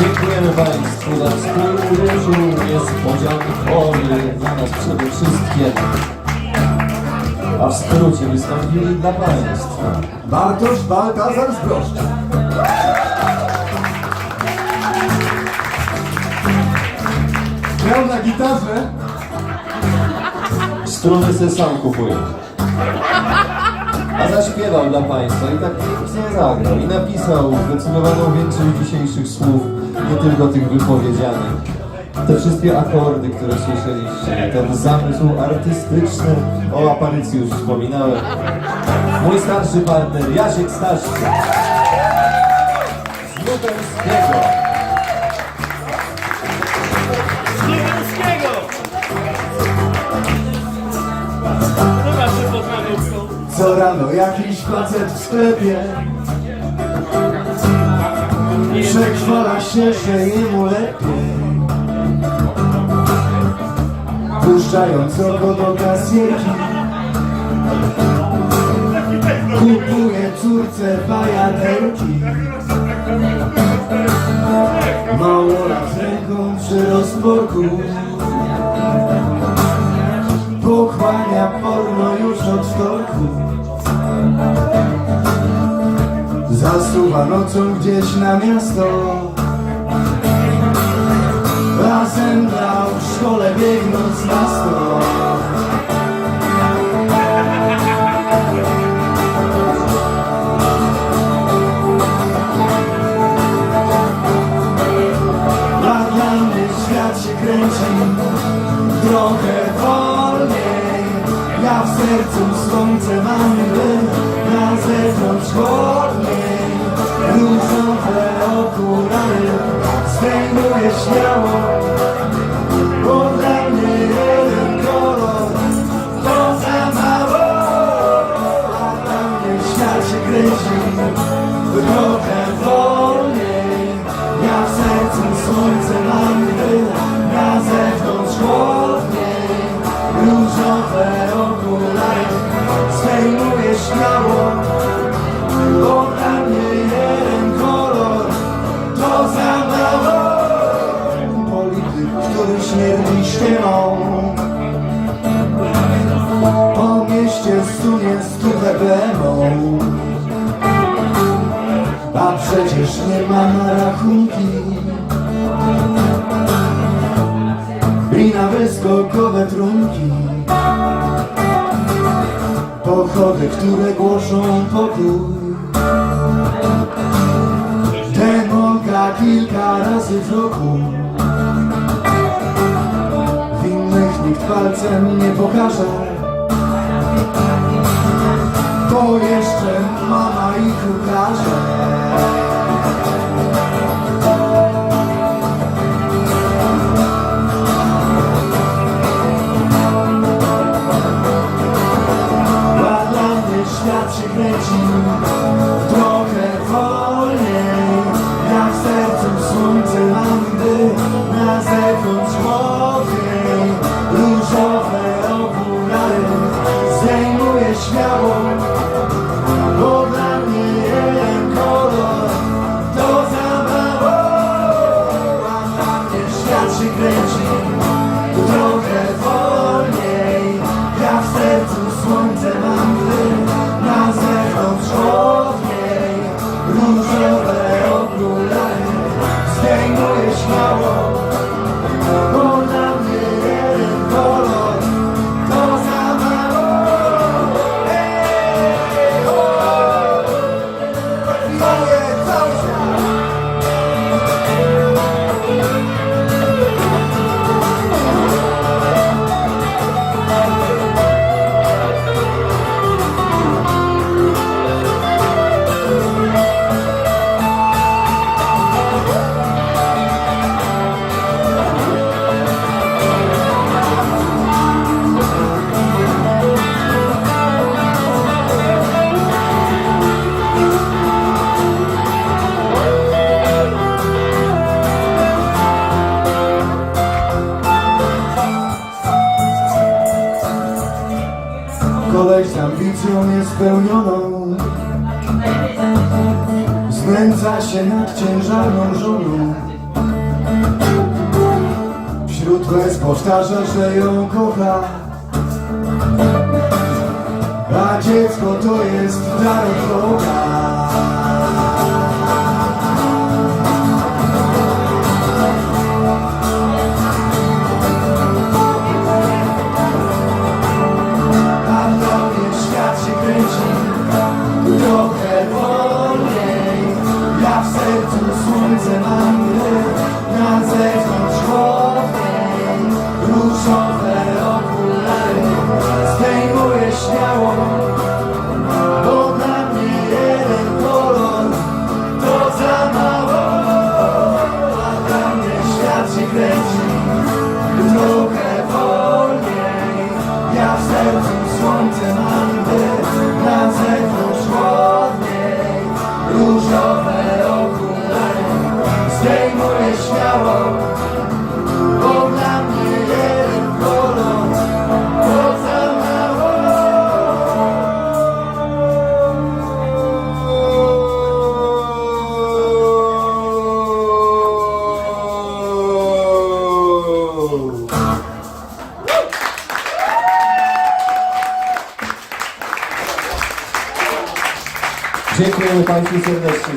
Dziękujemy Państwu za wspólny dyżur, niespodziany chory, dla nas przede wszystkim. A w skrócie wystąpili dla Państwa. Bartosz Baltazar z Broszcza. Grał na gitarze. Struny se sam kupuję. A zaśpiewał dla Państwa i tak pięknie zagrał i napisał zdecydowaną większość dzisiejszych słów, nie tylko tych wypowiedzianych. Te wszystkie akordy, które słyszeliście, ten zamysł artystyczny, o aparycji już wspominałem. Mój starszy partner Jasiek Staszczyk z Lubelskiego. Lubelskiego! Zobaczcie pod manówką. Co rano jakiś facet w sklepie Przekwala się, że jemu lepiej. Puszczając oko do kasjerki Kupuje córce bajanerki Małola z ręką przy rozporku. Pochłania porno już od wtorku Zasuwa nocą gdzieś na miasto. Razem grał w szkole biegnąc na sto. Mnie świat się kręci trochę wolniej. Ja w sercu słońce mam na zewnątrz chłodniej Różowe okulary zdejmuję śmiało sunie stówę bemą a przecież nie ma na rachunki. I na wyskokowe trunki. Pochody, które głoszą pokój. Demonka kilka razy w roku. Winnych nikt palcem nie pokaże to jeszcze mama ich ukaże. Mnie świat się koleś z ambicją niespełnioną. Znęca się nad ciężarną żoną. Wśród łez powtarza, że ją kocha. A dziecko to jest dar od Boga sercu słońce mam na zewnątrz chłodniej Różowe okulary zdejmuję śmiało Bo dla mnie jeden kolor to za mało. A dla mnie świat się kręci trochę wolniej. Ja w sercu słońce mam na zewnątrz chłodniej Różowe Dziękujemy Państwu serdecznie.